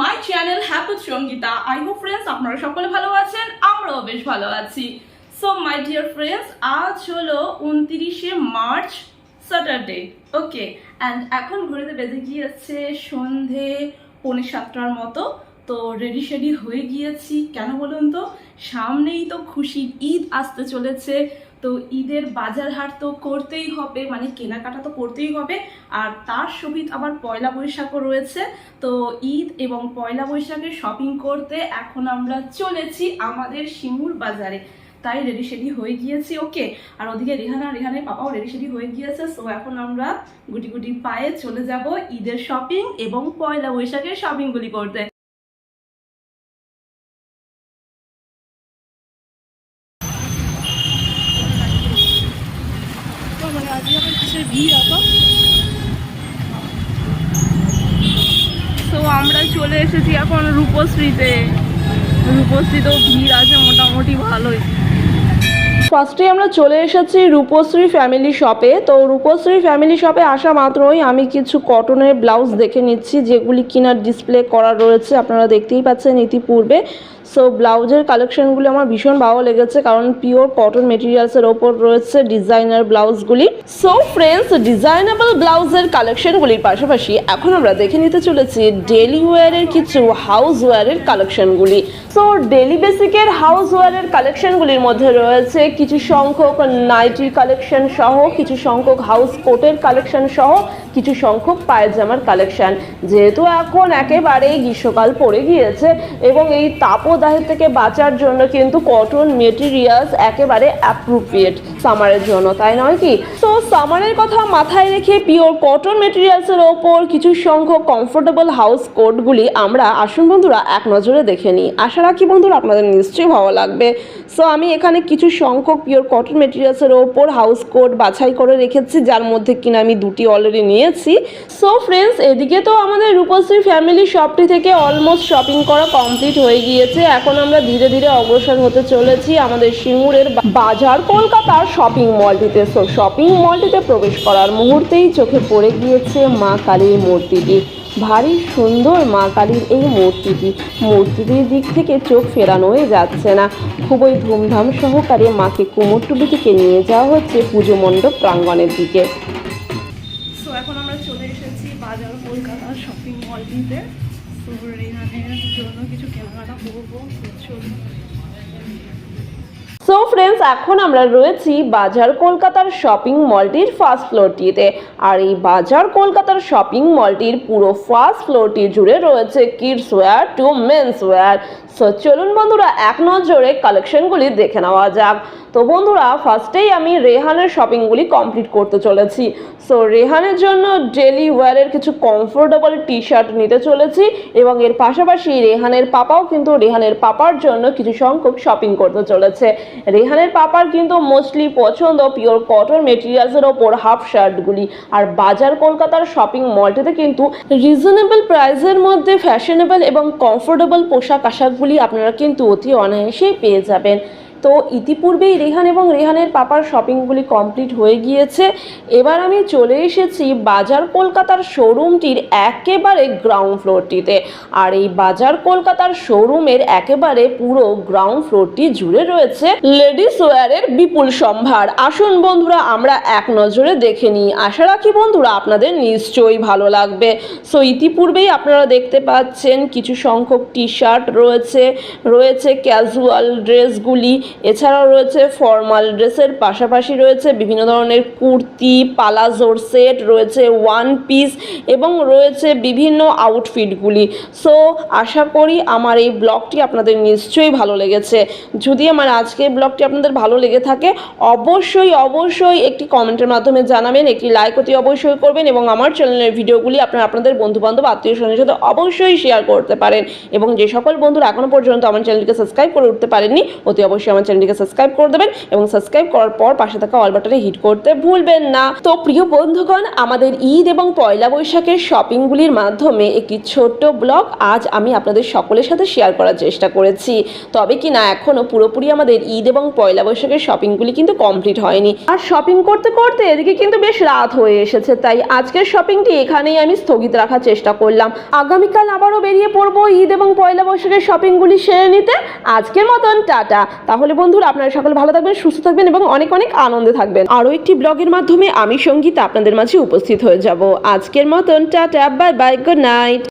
My channel happy Sangeeta. I hope friends আপনারা সকলে ভালো আছেন, আমরাও বেশ ভালো আছি। সো মাই ডিয়ার ফ্রেন্ডস আজ হলো উনতিরিশে মার্চ স্যাটারডে ওকে অ্যান্ড এখন ঘুরেতে বেজে গিয়েছে সন্ধে পৌনে সাতটার মতো। তো রেডি শেডি হয়ে গিয়েছি। কেন বলুন তো? সামনেই তো খুশির ঈদ আসতে চলেছে। তো ঈদের বাজার হাট তো করতেই হবে মানে কেনাকাটা তো করতেই হবে। আর তার সহিত আবার পয়লা বৈশাখও রয়েছে। তো ঈদ এবং পয়লা বৈশাখে শপিং করতে এখন আমরা চলেছি আমাদের শিমুর বাজারে। তাই রেডি শেডি হয়ে গিয়েছি ওকে আর ওদিকে রেহানা, রেহানের পাপাও রেডি শেডি হয়ে গিয়েছে। সো এখন আমরা গুটি গুটি পায়ে চলে যাব ঈদের শপিং এবং পয়লা বৈশাখের শপিংগুলি করতে মানে আজকে আবার কিসের তো আমরা চলে এসেছি এখন রূপশ্রীতে। রূপশ্রীতেও ভিড় আছে মোটামুটি ভালোই। ফার্স্টে আমরা চলে এসেছি রূপশ্রী ফ্যামিলি শপে তো রূপশ্রী ফ্যামিলি শপে আসা মাত্রই আমি কিছু কটনের ব্লাউজ দেখে নিচ্ছি, যেগুলি কিনার ডিসপ্লে করা রয়েছে। আপনারা দেখতেই পাচ্ছেন ইতিপূর্বে। সো ব্লাউজের কালেকশনগুলি আমার ভীষণ ভালো লেগেছে কারণ পিওর কটন মেটেরিয়ালসের ওপর রয়েছে ডিজাইনার ব্লাউজগুলি। সো ফ্রেন্ডস ডিজাইনেবল ব্লাউজের কালেকশনগুলির পাশাপাশি এখন আমরা দেখে নিতে চলেছি ডেলি ওয়্যারের কিছু হাউস ওয়্যারের কালেকশনগুলি সো ডেলি বেসিকের হাউস ওয়্যারের কালেকশনগুলির মধ্যে রয়েছে কিছু সংখ্যক নাইটির কালেকশন সহ, কিছু সংখ্যক হাউস কোটের কালেকশন সহ, কিছু সংখ্যক পায়জামার কালেকশন যেহেতু এখন একেবারেই গ্রীষ্মকাল পড়ে গিয়েছে এবং এই তাপদাহের থেকে বাঁচার জন্য কিন্তু কটন মেটেরিয়ালস একেবারে অ্যাপ্রোপ্রিয়েট সামারের জন্য, তাই নয় কি? তো সামারের কথা মাথায় রেখে পিওর কটন মেটেরিয়ালসের ওপর কিছু সংখ্যক কমফোর্টেবল হাউস কোটগুলি আমরা আসুন বন্ধুরা এক নজরে দেখে নিই। আশা রাখি বন্ধুরা আপনাদের নিশ্চয়ই ভালো লাগবে। সো আমি এখানে কিছু সংখ্যক পিওর কটন মেটেরিয়ালসের ওপর হাউস কোট বাছাই করে রেখেছি, যার মধ্যে কিনা আমি দুটি অলরেডি নিয়েছি। সো ফ্রেন্ডস এদিকে তো আমাদের রূপশ্রী ফ্যামিলি শপটি থেকে অলমোস্ট শপিং করা কমপ্লিট হয়ে গিয়েছে। এখন আমরা ধীরে ধীরে অগ্রসর হতে চলেছি আমাদের সিঙ্গুরের বাজার, কলকাতার শপিং মলটিতে সো শপিং মলটিতে প্রবেশ করার মুহূর্তেই চোখে পড়ে গিয়েছে মা কালীর মূর্তিটি। ভারী সুন্দর মা কালীর এই মূর্তিটি। মূর্তিটির দিক থেকে চোখ ফেরানোই যাচ্ছে না। খুবই ধুমধাম সহকারে মাকে কুমোরটুলি থেকে নিয়ে যাওয়া হচ্ছে পুজো মণ্ডপ প্রাঙ্গণের দিকে। এখন আমরা চলে এসেছি বাজার কলকাতা শপিং মলটিতে সো ফ্রেন্ডস এখন আমরা রয়েছি বাজার কলকাতার শপিং মলটির ফার্স্ট ফ্লোরটিতে আর এই বাজার কলকাতার শপিং মলটির পুরো ফার্স্ট ফ্লোরটি জুড়ে রয়েছে kids wear to men's wear so চলুন বন্ধুরা, এক নজরে কালেকশনগুলি দেখে নেওয়া যাক। তো বন্ধুরা ফার্স্টেই আমি রেহানের শপিংগুলি কমপ্লিট করতে চলেছি। সো রেহানের জন্য ডেলি ওয়ারের কিছু কমফোর্টেবল টি শার্ট নিতে চলেছি এবং এর পাশাপাশি রেহানের পাপাও কিন্তু রেহানের পাপার জন্য কিছু সংখ্যক শপিং করতে চলেছে। রেহানের পাপার কিন্তু মোস্টলি পছন্দ পিওর কটন মেটেরিয়ালসের ওপর হাফ শার্টগুলি আর বাজার কলকাতার শপিং মলটিতে কিন্তু রিজনেবল প্রাইসের মধ্যে ফ্যাশনেবল এবং কমফোর্টেবল পোশাক আশাকগুলি আপনারা কিন্তু অতি অনায়াসেই পেয়ে যাবেন। তো ইতিপূর্বেই রেহান এবং রেহানের পাপার শপিংগুলি কমপ্লিট হয়ে গিয়েছে। এবার আমি চলে এসেছি বাজার কলকাতার শোরুমটির একেবারে গ্রাউন্ড ফ্লোরটিতে। আর এই বাজার কলকাতার শোরুমের একেবারে পুরো গ্রাউন্ড ফ্লোরটি জুড়ে রয়েছে লেডিস ওয়্যারের বিপুল সম্ভার। আসুন বন্ধুরা, আমরা এক নজরে দেখে নিই। আশা রাখি বন্ধুরা, আপনাদের নিশ্চয়ই ভালো লাগবে। সো ইতিপূর্বেই আপনারা দেখতে পাচ্ছেন কিছু সংখ্যক টি শার্ট রয়েছে রয়েছে ক্যাজুয়াল ড্রেসগুলি এছাড়াও রয়েছে ফর্মাল ড্রেসের পাশাপাশি রয়েছে বিভিন্ন ধরনের কুর্তি পালাজোর সেট রয়েছে ওয়ান পিস এবং রয়েছে বিভিন্ন আউটফিটগুলি সো আশা করি আমার এই ব্লগটি আপনাদের নিশ্চয়ই ভালো লেগেছে। যদি আমার আজকের ব্লগটি আপনাদের ভালো লেগে থাকে, অবশ্যই অবশ্যই একটি কমেন্টের মাধ্যমে জানাবেন, একটি লাইক অতি অবশ্যই করবেন এবং আমার চ্যানেলের ভিডিওগুলি আপনারা, আপনাদের বন্ধুবান্ধব, আত্মীয় স্বজনের সাথে অবশ্যই শেয়ার করতে পারেন। এবং যে সকল বন্ধুরা এখনও পর্যন্ত আমার চ্যানেলকে সাবস্ক্রাইব করে উঠতে পারেননি, অতি অবশ্যই আমার চ্যানেলটিকে সাবস্ক্রাইব করে দেবেন এবং সাবস্ক্রাইব করার পর পাশে থাকা অল বাটনে হিট করতে ভুলবেন না। তো প্রিয় বন্ধুগণ, আমাদের ঈদ এবং পয়লা বৈশাখের শপিংগুলির মাধ্যমে একটি ছোট্ট ব্লগ আজ আমি আপনাদের সকলের সাথে শেয়ার করার চেষ্টা করেছি। তবে কি না এখনও পুরোপুরি আমাদের ঈদ এবং পয়লা বৈশাখের শপিংগুলি কিন্তু কমপ্লিট হয়নি। আর শপিং করতে করতে এদিকে কিন্তু বেশ রাত হয়ে এসেছে, তাই আজকের শপিংটি এখানেই আমি স্থগিত রাখার চেষ্টা করলাম। আগামীকাল আবারও বেরিয়ে পড়ব ঈদ এবং পয়লা বৈশাখের শপিংগুলি সেরে নিতে। আজকের মতন, টাটা। তাহলে বন্ধুরা আপনারা সকলে ভালো থাকবেন, সুস্থ থাকবেন এবং অনেক অনেক আনন্দে থাকবেন। আরও একটি ব্লগের মাধ্যমে আমি সংগীত আপনাদের মাঝে উপস্থিত হয়ে যাব। আজকের মতন, tata bye bye good night